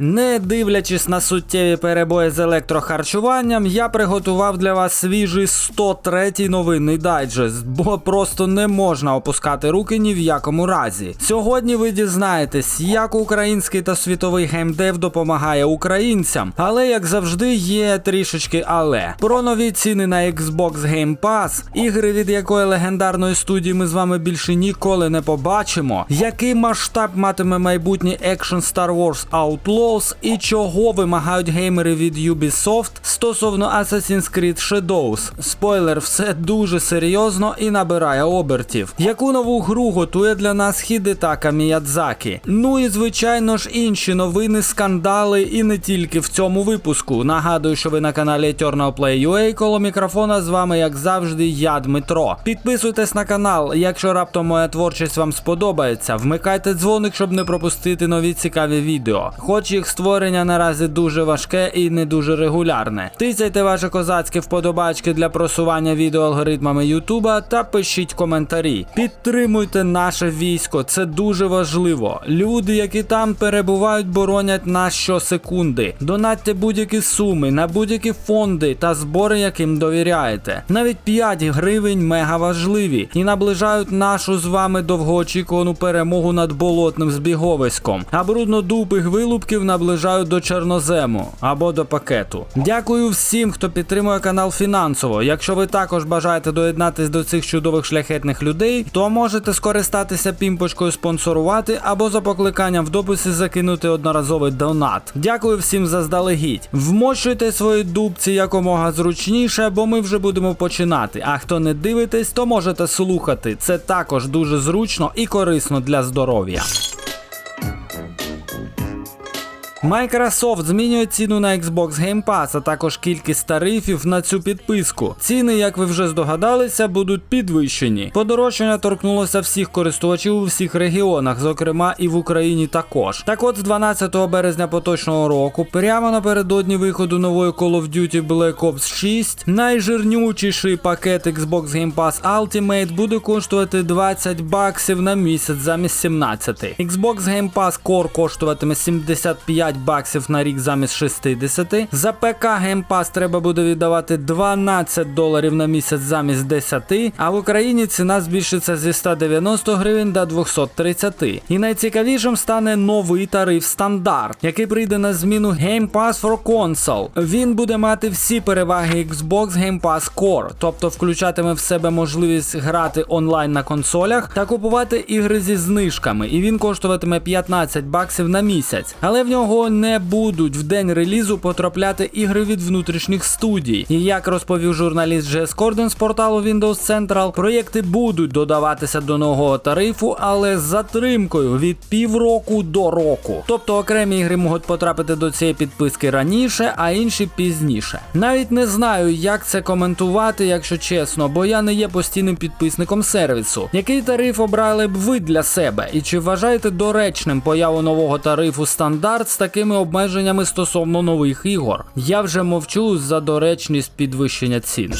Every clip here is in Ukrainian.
Не дивлячись на суттєві перебої з електрохарчуванням, я приготував для вас свіжий 103-й новинний дайджест, бо просто не можна опускати руки ні в якому разі. Сьогодні ви дізнаєтесь, як український та світовий геймдев допомагає українцям, але як завжди є трішечки але. Про нові ціни на Xbox Game Pass, ігри від якої легендарної студії ми з вами більше ніколи не побачимо, який масштаб матиме майбутній екшен Star Wars Outlaws і чого вимагають геймери від Ubisoft стосовно Assassin's Creed Shadows. Спойлер, все дуже серйозно і набирає обертів. Яку нову гру готує для нас Хідетака Міядзакі? Ну і звичайно ж інші новини, скандали і не тільки в цьому випуску. Нагадую, що ви на каналі Eternal Play UA, коло мікрофона з вами, як завжди, я Дмитро. Підписуйтесь на канал, якщо раптом моя творчість вам сподобається. Вмикайте дзвоник, щоб не пропустити нові цікаві відео. Хоч їх створення наразі дуже важке і не дуже регулярне. Тицяйте ваші козацькі вподобачки для просування відео алгоритмами Ютуба та пишіть коментарі. Підтримуйте наше військо, це дуже важливо. Люди, які там перебувають, боронять нас щосекунди. Донатьте будь-які суми на будь-які фонди та збори, яким довіряєте. Навіть 5 гривень мега важливі і наближають нашу з вами довгоочікувану перемогу над болотним збіговиськом. А бруднодупих вилупків наближають до чорнозему або до пакету. Дякую всім, хто підтримує канал фінансово. Якщо ви також бажаєте доєднатись до цих чудових шляхетних людей, то можете скористатися пімпочкою спонсорувати або за покликанням в дописі закинути одноразовий донат. Дякую всім заздалегідь. Вмощуйте свої дубці якомога зручніше, бо ми вже будемо починати. А хто не дивитесь, то можете слухати. Це також дуже зручно і корисно для здоров'я. Microsoft змінює ціну на Xbox Game Pass, а також кількість тарифів на цю підписку. Ціни, як ви вже здогадалися, будуть підвищені. Подорожчання торкнулося всіх користувачів у всіх регіонах, зокрема і в Україні також. Так от з 12 березня поточного року, прямо напередодні виходу нової Call of Duty Black Ops 6, найжирнючіший пакет Xbox Game Pass Ultimate буде коштувати 20 баксів на місяць замість 17. Xbox Game Pass Core коштуватиме 75 баксів на рік замість 60. За ПК Game Pass треба буде віддавати 12 доларів на місяць замість 10, а в Україні ціна збільшиться зі 190 гривень до 230. І найцікавішим стане новий тариф стандарт, який прийде на зміну Game Pass for Console. Він буде мати всі переваги Xbox Game Pass Core, тобто включатиме в себе можливість грати онлайн на консолях та купувати ігри зі знижками. І він коштуватиме 15 баксів на місяць. Але в нього не будуть в день релізу потрапляти ігри від внутрішніх студій. І як розповів журналіст Джес Корден з порталу Windows Central, проєкти будуть додаватися до нового тарифу, але з затримкою від півроку до року. Тобто окремі ігри можуть потрапити до цієї підписки раніше, а інші пізніше. Навіть не знаю, як це коментувати, якщо чесно, бо я не є постійним підписником сервісу. Який тариф обрали б ви для себе? І чи вважаєте доречним появу нового тарифу стандарт з такими обмеженнями стосовно нових ігор? Я вже мовчу за доречність підвищення цін.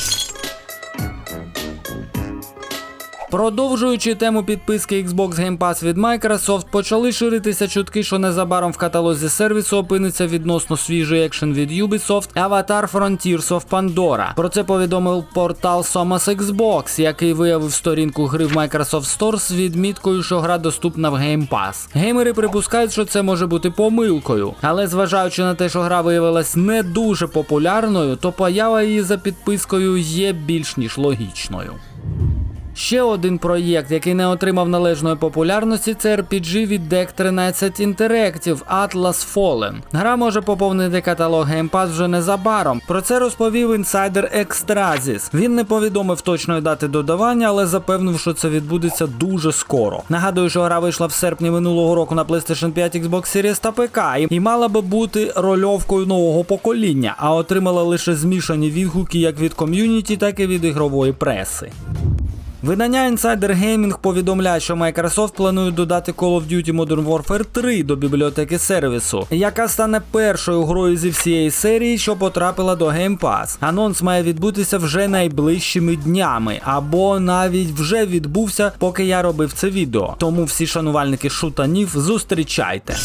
Продовжуючи тему підписки Xbox Game Pass від Microsoft, почали ширитися чутки, що незабаром в каталозі сервісу опиниться відносно свіжий екшен від Ubisoft Avatar Frontiers of Pandora. Про це повідомив портал Somas Xbox, який виявив сторінку гри в Microsoft Store з відміткою, що гра доступна в Game Pass. Геймери припускають, що це може бути помилкою, але зважаючи на те, що гра виявилась не дуже популярною, то поява її за підпискою є більш ніж логічною. Ще один проєкт, який не отримав належної популярності, це RPG від Deck 13 Interactive Atlas Fallen. Гра може поповнити каталог Game Pass вже незабаром. Про це розповів інсайдер Extrazis. Він не повідомив точної дати додавання, але запевнив, що це відбудеться дуже скоро. Нагадую, що гра вийшла в серпні минулого року на PlayStation 5, Xbox Series та ПК, і мала би бути рольовкою нового покоління, а отримала лише змішані відгуки як від ком'юніті, так і від ігрової преси. Видання Insider Gaming повідомляє, що Microsoft планує додати Call of Duty Modern Warfare 3 до бібліотеки сервісу, яка стане першою грою зі всієї серії, що потрапила до Game Pass. Анонс має відбутися вже найближчими днями, або навіть вже відбувся, поки я робив це відео. Тому всі шанувальники шутанів зустрічайте.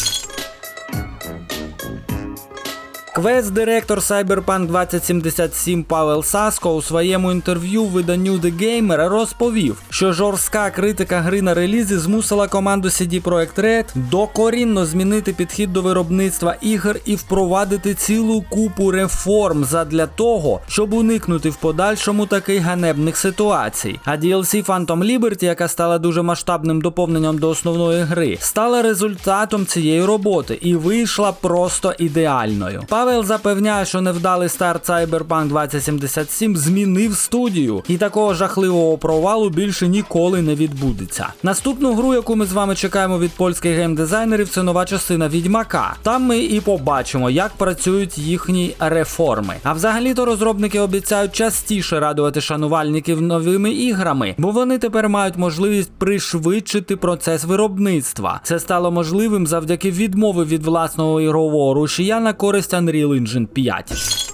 Квест-директор Cyberpunk 2077 Павел Саско у своєму інтерв'ю виданню The Gamer розповів, що жорстка критика гри на релізі змусила команду CD Projekt Red докорінно змінити підхід до виробництва ігор і впровадити цілу купу реформ задля того, щоб уникнути в подальшому таких ганебних ситуацій. А DLC Phantom Liberty, яка стала дуже масштабним доповненням до основної гри, стала результатом цієї роботи і вийшла просто ідеальною. Павел запевняє, що невдалий старт Cyberpunk 2077 змінив студію, і такого жахливого провалу більше ніколи не відбудеться. Наступну гру, яку ми з вами чекаємо від польських геймдизайнерів, це нова частина Відьмака. Там ми і побачимо, як працюють їхні реформи. А взагалі-то розробники обіцяють частіше радувати шанувальників новими іграми, бо вони тепер мають можливість пришвидшити процес виробництва. Це стало можливим завдяки відмови від власного ігрового рушія на користь Unreal Engine 5.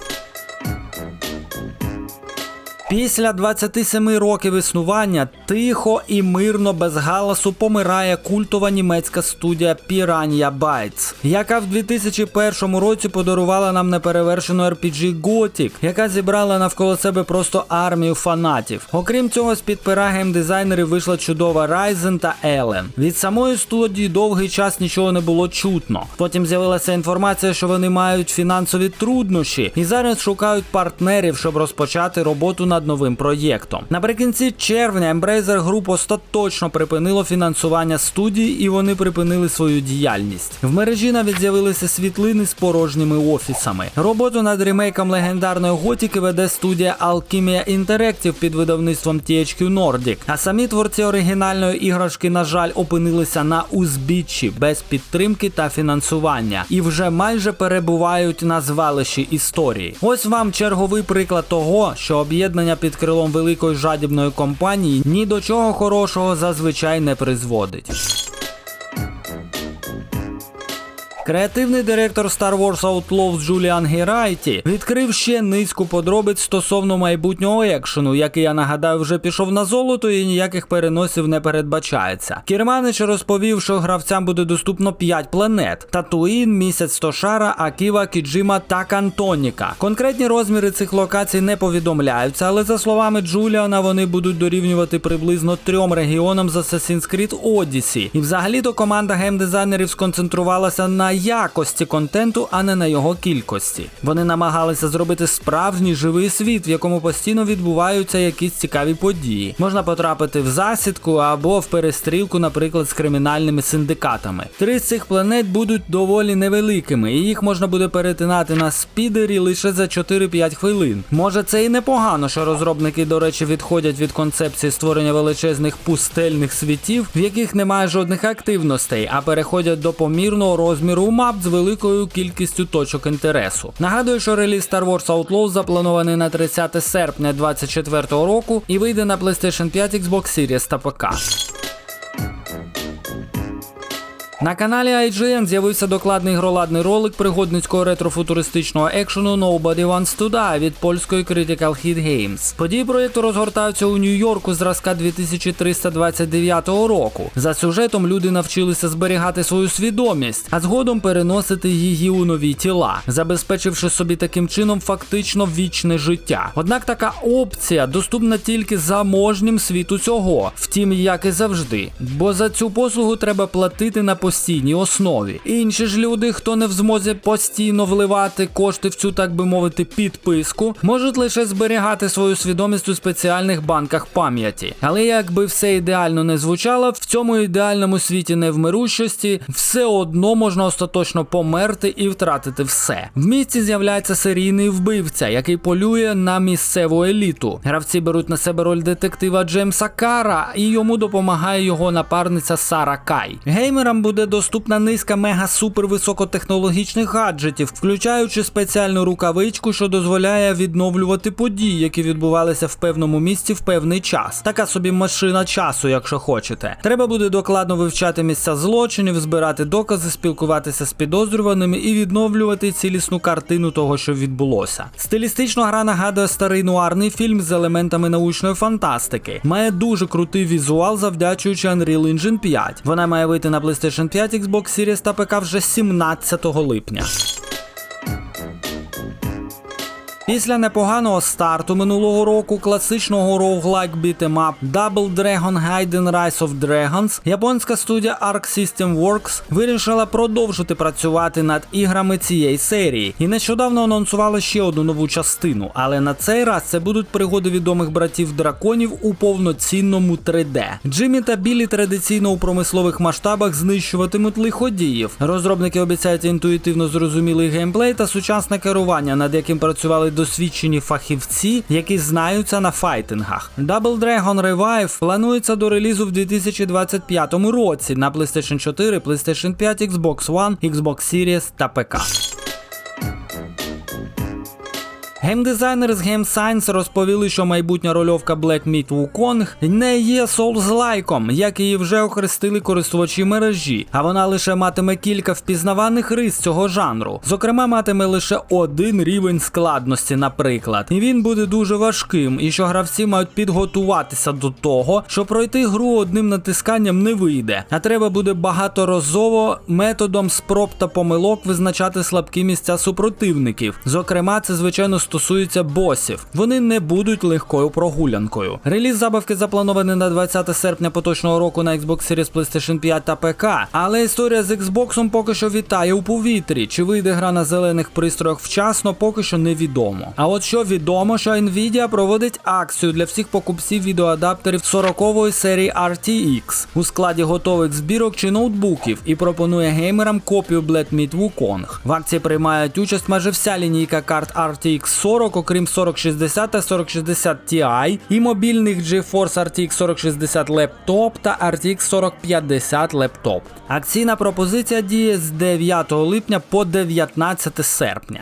Після 27 років існування тихо і мирно без галасу помирає культова німецька студія Piranha Bytes, яка в 2001 році подарувала нам неперевершену RPG Gothic, яка зібрала навколо себе просто армію фанатів. Окрім цього, з-під пера геймдизайнерів вийшла чудова Ryzen та Ellen. Від самої студії довгий час нічого не було чутно. Потім з'явилася інформація, що вони мають фінансові труднощі і зараз шукають партнерів, щоб розпочати роботу над новим проєктом. Наприкінці червня Embracer Group остаточно припинило фінансування студії і вони припинили свою діяльність. В мережі навіть з'явилися світлини з порожніми офісами. Роботу над ремейком легендарної готіки веде студія Alchemia Interactive під видавництвом THQ Nordic. А самі творці оригінальної іграшки, на жаль, опинилися на узбіччі без підтримки та фінансування і вже майже перебувають на звалищі історії. Ось вам черговий приклад того, що об'єднання під крилом великої жадібної компанії ні до чого хорошого зазвичай не призводить. Креативний директор Star Wars Outlaws Джуліан Герайті відкрив ще низку подробиць стосовно майбутнього екшену, який я нагадаю вже пішов на золото і ніяких переносів не передбачається. Кірманич розповів, що гравцям буде доступно 5 планет: Татуїн, місяць Тошара, Аківа, Кіджима та Кантоніка. Конкретні розміри цих локацій не повідомляються, але за словами Джуліана, вони будуть дорівнювати приблизно трьом регіонам з Assassin's Creed Odyssey. І взагалі-то команда геймдизайнерів сконцентрувалася на якості контенту, а не на його кількості. Вони намагалися зробити справжній живий світ, в якому постійно відбуваються якісь цікаві події. Можна потрапити в засідку або в перестрілку, наприклад, з кримінальними синдикатами. Три з цих планет будуть доволі невеликими, і їх можна буде перетинати на спідері лише за 4-5 хвилин. Може, це і непогано, що розробники, до речі, відходять від концепції створення величезних пустельних світів, в яких немає жодних активностей, а переходять до помірного розміру мап з великою кількістю точок інтересу. Нагадую, що реліз Star Wars Outlaws запланований на 30 серпня 2024 року і вийде на PlayStation 5, Xbox Series та ПК. На каналі IGN з'явився докладний гроладний ролик пригодницького ретрофутуристичного екшену Nobody Wants to Die від польської Critical Hit Games. Події проєкту розгортаються у Нью-Йорку зразка 2329 року. За сюжетом люди навчилися зберігати свою свідомість, а згодом переносити її у нові тіла, забезпечивши собі таким чином фактично вічне життя. Однак така опція доступна тільки заможнім світу цього, втім, як і завжди. Бо за цю послугу треба платити на постійній основі. Інші ж люди, хто не в змозі постійно вливати кошти в цю, так би мовити, підписку, можуть лише зберігати свою свідомість у спеціальних банках пам'яті. Але якби все ідеально не звучало, в цьому ідеальному світі невмирущості все одно можна остаточно померти і втратити все. В місті з'являється серійний вбивця, який полює на місцеву еліту. Гравці беруть на себе роль детектива Джеймса Кара, і йому допомагає його напарниця Сара Кай. Геймерам буде доступна низка мега-супер високотехнологічних гаджетів, включаючи спеціальну рукавичку, що дозволяє відновлювати події, які відбувалися в певному місці в певний час. Така собі машина часу, якщо хочете. Треба буде докладно вивчати місця злочинів, збирати докази, спілкуватися з підозрюваними і відновлювати цілісну картину того, що відбулося. Стилістично гра нагадує старий нуарний фільм з елементами научної фантастики. Має дуже крутий візуал, завдячуючи Unreal Engine 5. Вона має вийти на PlayStation 5, Xbox Series та ПК вже 17 липня. Після непоганого старту минулого року класичного роуглайк бітемап Double Dragon Gaiden Rise of Dragons, японська студія Arc System Works вирішила продовжити працювати над іграми цієї серії і нещодавно анонсували ще одну нову частину, але на цей раз це будуть пригоди відомих братів драконів у повноцінному 3D. Джиммі та Білі традиційно у промислових масштабах знищуватимуть лиходіїв. Розробники обіцяють інтуїтивно зрозумілий геймплей та сучасне керування, над яким працювали досвідчені фахівці, які знаються на файтингах. Double Dragon Revive планується до релізу в 2025 році на PlayStation 4, PlayStation 5, Xbox One, Xbox Series та ПК. Геймдизайнери з Game Science розповіли, що майбутня рольовка Black Myth Wukong не є Souls-лайком, як її вже охрестили користувачі мережі, а вона лише матиме кілька впізнаваних рис цього жанру. Зокрема, матиме лише один рівень складності, наприклад. І він буде дуже важким, і що гравці мають підготуватися до того, що пройти гру одним натисканням не вийде, а треба буде багаторазово методом спроб та помилок визначати слабкі місця супротивників. Зокрема, це звичайно стосується босів. Вони не будуть легкою прогулянкою. Реліз забавки запланований на 20 серпня поточного року на Xbox Series PlayStation 5 та ПК. Але історія з Xbox поки що вітає у повітрі. Чи вийде гра на зелених пристроях вчасно, поки що невідомо. А от що відомо, що Nvidia проводить акцію для всіх покупців відеоадаптерів 40-ї серії RTX у складі готових збірок чи ноутбуків і пропонує геймерам копію Black Myth Wukong. В акції приймають участь майже вся лінійка карт RTX 40, окрім 4060 та 4060 Ti, і мобільних GeForce RTX 4060 Laptop та RTX 4050 Laptop. Акційна пропозиція діє з 9 липня по 19 серпня.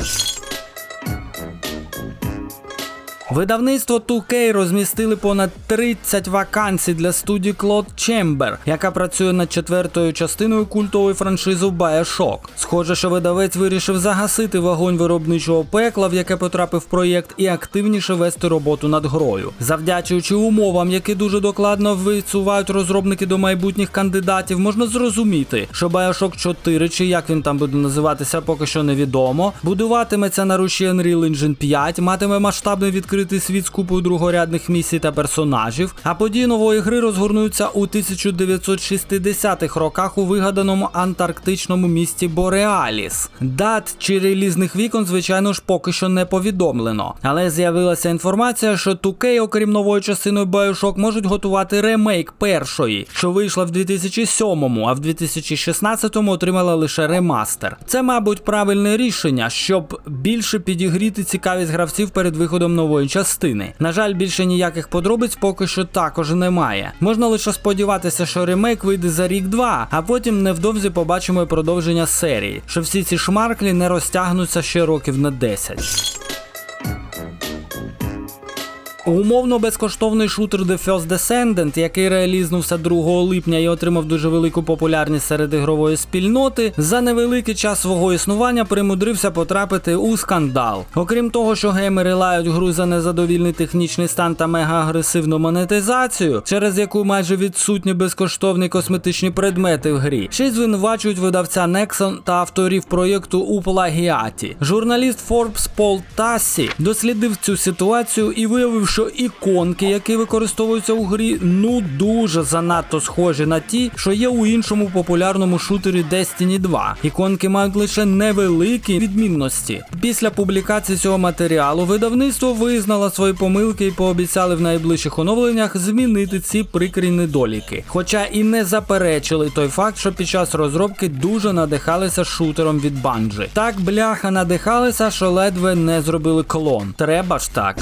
Видавництво 2K розмістили понад 30 вакансій для студії Cloud Chamber, яка працює над четвертою частиною культової франшизи Bioshock. Схоже, що видавець вирішив загасити вогонь виробничого пекла, в яке потрапив проєкт, і активніше вести роботу над грою. Завдячуючи умовам, які дуже докладно висувають розробники до майбутніх кандидатів, можна зрозуміти, що Bioshock 4, чи як він там буде називатися, поки що невідомо, будуватиметься на руші Unreal Engine 5, матиме масштабний відкритий світ з купою другорядних місій та персонажів, а події нової гри розгорнуться у 1960-х роках у вигаданому антарктичному місті Бореаліс. Дат чи релізних вікон, звичайно ж, поки що не повідомлено. Але з'явилася інформація, що 2K, окрім нової частини Bioshock, можуть готувати ремейк першої, що вийшла в 2007-му, а в 2016-му отримала лише ремастер. Це, мабуть, правильне рішення, щоб більше підігріти цікавість гравців перед виходом нової частини. На жаль, більше ніяких подробиць поки що також немає. Можна лише сподіватися, що ремейк вийде за рік-два, а потім невдовзі побачимо і продовження серії, що всі ці шмарклі не розтягнуться ще років на 10. Умовно безкоштовний шутер The First Descendant, який реалізнувся 2 липня і отримав дуже велику популярність серед ігрової спільноти, за невеликий час свого існування примудрився потрапити у скандал. Окрім того, що геймери лають гру за незадовільний технічний стан та мега-агресивну монетизацію, через яку майже відсутні безкоштовні косметичні предмети в грі, ще й звинувачують видавця Nexon та авторів проєкту у плагіаті. Журналіст Forbes Пол Тассі дослідив цю ситуацію і виявив, що іконки, які використовуються у грі, ну дуже занадто схожі на ті, що є у іншому популярному шутері Destiny 2. Іконки мають лише невеликі відмінності. Після публікації цього матеріалу видавництво визнало свої помилки і пообіцяли в найближчих оновленнях змінити ці прикрі недоліки. Хоча і не заперечили той факт, що під час розробки дуже надихалися шутером від Bungie. Так бляха надихалися, що ледве не зробили клон. Треба ж так.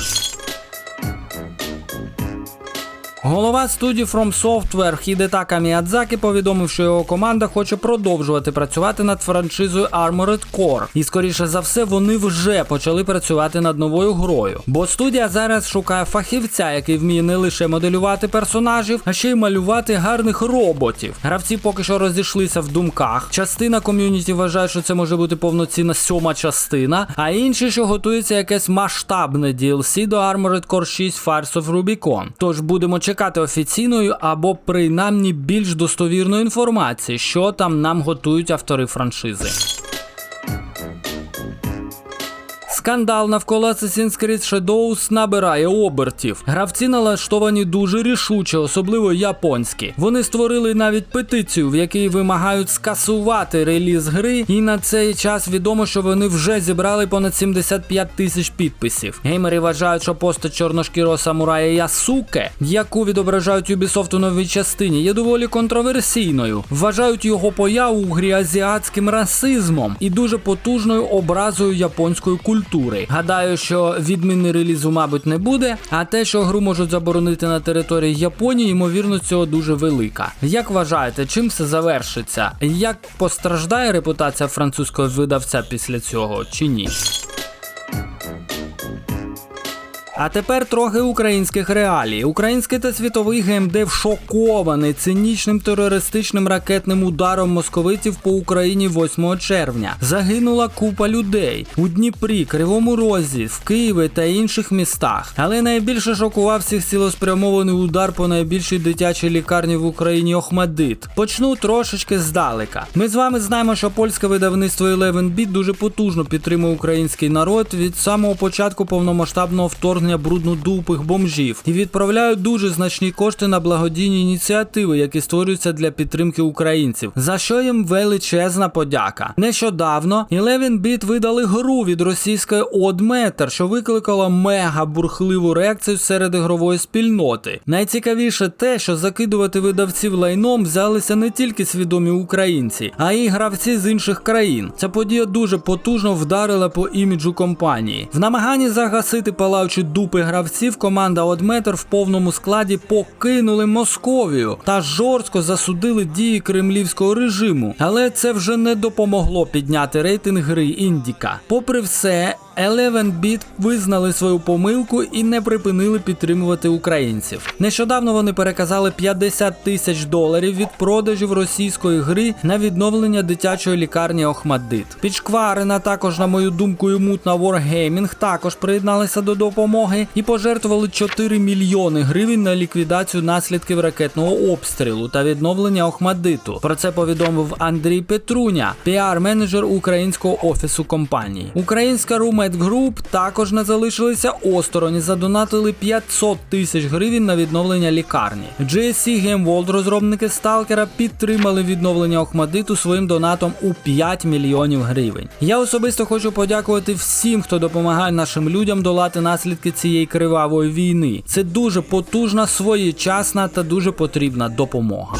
Голова студії From Software Хідетака Міядзакі повідомив, що його команда хоче продовжувати працювати над франшизою Armored Core. І скоріше за все, вони вже почали працювати над новою грою. Бо студія зараз шукає фахівця, який вміє не лише моделювати персонажів, а ще й малювати гарних роботів. Гравці поки що розійшлися в думках. Частина ком'юніті вважає, що це може бути повноцінна сьома частина, а інші, що готується якесь масштабне DLC до Armored Core 6 Fires of Rubicon. Тож будемо чекати офіційної або принаймні більш достовірної інформації, що там нам готують автори франшизи. Скандал навколо Assassin's Creed Shadows набирає обертів. Гравці налаштовані дуже рішуче, особливо японські. Вони створили навіть петицію, в якій вимагають скасувати реліз гри, і на цей час відомо, що вони вже зібрали понад 75 тисяч підписів. Геймери вважають, що постать чорношкірого самурая Ясуке, яку відображають Ubisoft у новій частині, є доволі контроверсійною. Вважають його появу у грі азіатським расизмом і дуже потужною образою японської культури. Гадаю, що відміни релізу, мабуть, не буде. А те, що гру можуть заборонити на території Японії, ймовірно, цього дуже велика. Як вважаєте, чим це завершиться? Як постраждає репутація французького видавця після цього чи ні? А тепер трохи українських реалій. Український та світовий геймдев шокований цинічним терористичним ракетним ударом московитів по Україні 8 червня. Загинула купа людей у Дніпрі, Кривому Розі, в Києві та інших містах. Але найбільше шокував всіх цілеспрямований удар по найбільшій дитячій лікарні в Україні Охмадит. Почну трошечки здалека. Ми з вами знаємо, що польське видавництво Eleven Bit дуже потужно підтримує український народ від самого початку повномасштабного вторгнення бруднодупих бомжів і відправляють дуже значні кошти на благодійні ініціативи, які створюються для підтримки українців. За що їм величезна подяка. Нещодавно Eleven Bit видали гру від російської Одметр, що викликала мега бурхливу реакцію серед ігрової спільноти. Найцікавіше те, що закидувати видавців лайном взялися не тільки свідомі українці, а й гравці з інших країн. Ця подія дуже потужно вдарила по іміджу компанії. В намаганні загасити палаючі дупи гравців команда Одметр в повному складі покинули Московію та жорстко засудили дії кремлівського режиму. Але це вже не допомогло підняти рейтинг гри Індіка. Попри все, Eleven Bit визнали свою помилку і не припинили підтримувати українців. Нещодавно вони переказали 50 тисяч доларів від продажів російської гри на відновлення дитячої лікарні Охмаддит. Підшкварена також, на мою думку, і мутна Wargaming також приєдналися до допомоги і пожертвували 4 мільйони гривень на ліквідацію наслідків ракетного обстрілу та відновлення Охмаддиту. Про це повідомив Андрій Петруня, піар-менеджер українського офісу компанії. Українська Rumet Group також не залишилися осторонь задонатили 500 тисяч гривень на відновлення лікарні. GSC Game World, розробники Сталкера, підтримали відновлення Охмадиту своїм донатом у 5 мільйонів гривень. Я особисто хочу подякувати всім, хто допомагає нашим людям долати наслідки цієї кривавої війни. Це дуже потужна, своєчасна та дуже потрібна допомога.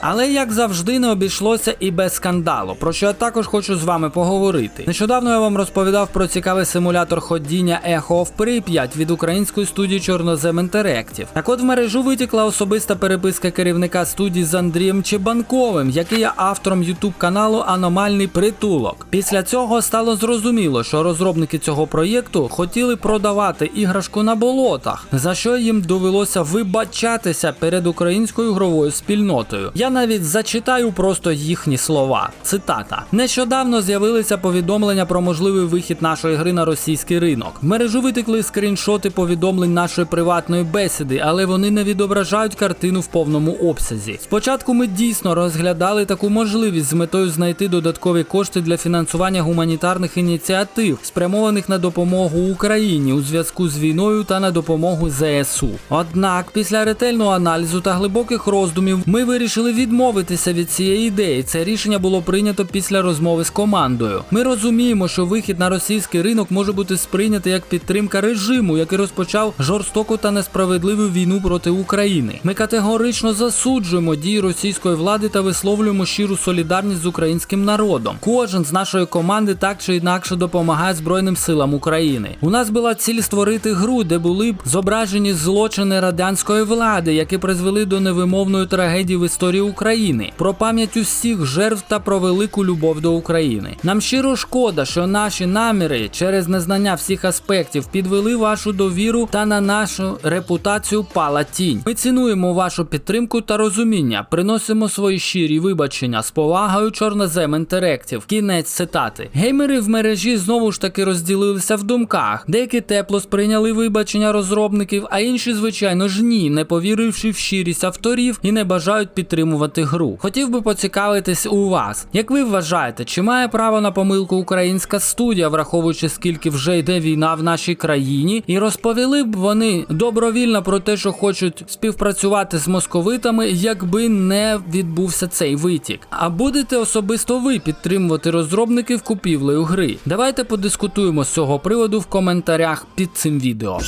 Але як завжди не обійшлося і без скандалу, про що я також хочу з вами поговорити. Нещодавно я вам розповідав про цікавий симулятор ходіння Echo of Pripyat від української студії Чорнозем Interactive. Так от в мережу витікла особиста переписка керівника студії з Андрієм Чебанковим, який є автором ютуб каналу Аномальний притулок. Після цього стало зрозуміло, що розробники цього проєкту хотіли продавати іграшку на болотах, за що їм довелося вибачатися перед українською ігровою спільнотою. Я навіть зачитаю просто їхні слова. Цитата: нещодавно з'явилися повідомлення про можливий вихід нашої гри на російський ринок. В мережу витекли скріншоти повідомлень нашої приватної бесіди, але вони не відображають картину в повному обсязі. Спочатку ми дійсно розглядали таку можливість з метою знайти додаткові кошти для фінансування гуманітарних ініціатив, спрямованих на допомогу Україні у зв'язку з війною та на допомогу ЗСУ. Однак, після ретельного аналізу та глибоких роздумів, ми вирішили відмовитися від цієї ідеї. Це рішення було прийнято після розмови з командою. Ми розуміємо, що вихід на російський ринок може бути сприйнятий як підтримка режиму, який розпочав жорстоку та несправедливу війну проти України. Ми категорично засуджуємо дії російської влади та висловлюємо щиру солідарність з українським народом. Кожен з нашої команди так чи інакше допомагає Збройним силам України. У нас була ціль створити гру, де були б зображені злочини радянської влади, які призвели до невимовної трагедії в історії України, про пам'ять усіх жертв та про велику любов до України. Нам щиро шкода, що наші наміри через незнання всіх аспектів підвели вашу довіру та на нашу репутацію пала тінь. Ми цінуємо вашу підтримку та розуміння, приносимо свої щирі вибачення з повагою Чорнозем Interactive. Кінець цитати. Геймери в мережі знову ж таки розділилися в думках. Деякі тепло сприйняли вибачення розробників, а інші, звичайно ж, ні, не повіривши в щирість авторів і не бажають підтримувати підтримувати гру. Хотів би поцікавитись у вас. Як ви вважаєте, чи має право на помилку українська студія, враховуючи скільки вже йде війна в нашій країні, і розповіли б вони добровільно про те, що хочуть співпрацювати з московитами, якби не відбувся цей витік? А будете особисто ви підтримувати розробників купівлею гри? Давайте подискутуємо з цього приводу в коментарях під цим відео.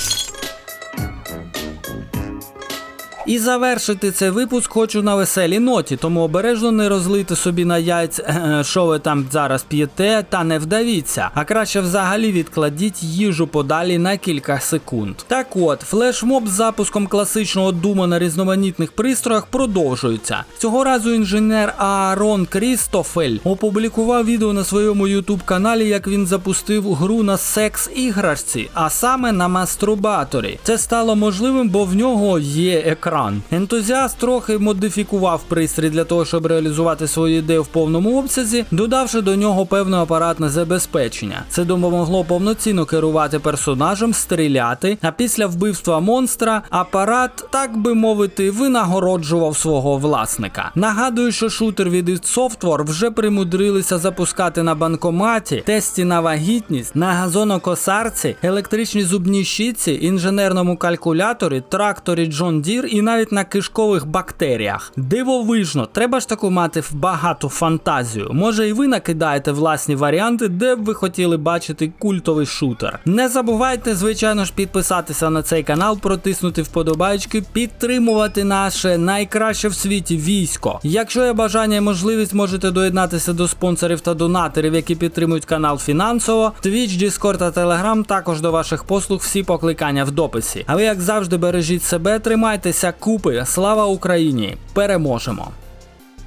І завершити цей випуск хочу на веселій ноті, тому обережно не розлийте собі на яйця, е, що ви там зараз п'єте, та не вдавіться, а краще взагалі відкладіть їжу подалі на кілька секунд. Так от, флешмоб з запуском класичного дума на різноманітних пристроях продовжується. Цього разу інженер Аарон Крістофель опублікував відео на своєму ютуб каналі, як він запустив гру на секс-іграшці, а саме на мастурбаторі. Це стало можливим, бо в нього є екран. Ентузіаст трохи модифікував пристрій для того, щоб реалізувати свою ідею в повному обсязі, додавши до нього певне апаратне забезпечення. Це допомогло повноцінно керувати персонажем, стріляти. А після вбивства монстра апарат, так би мовити, винагороджував свого власника. Нагадую, що шутер від id Software вже примудрилися запускати на банкоматі, тесті на вагітність, на газонокосарці, електричній зубній щітці, інженерному калькуляторі, тракторі John Deere і навіть на кишкових бактеріях. Дивовижно, треба ж таку мати багату фантазію. Може і ви накидаєте власні варіанти, де б ви хотіли бачити культовий шутер. Не забувайте, звичайно ж, підписатися на цей канал, протиснути вподобайки, підтримувати наше найкраще в світі військо. Якщо є бажання і можливість, можете доєднатися до спонсорів та донаторів, які підтримують канал фінансово. Twitch, Discord та Telegram також до ваших послуг всі покликання в дописі. А ви, як завжди, бережіть себе, тримайтеся купи. Слава Україні! Переможемо!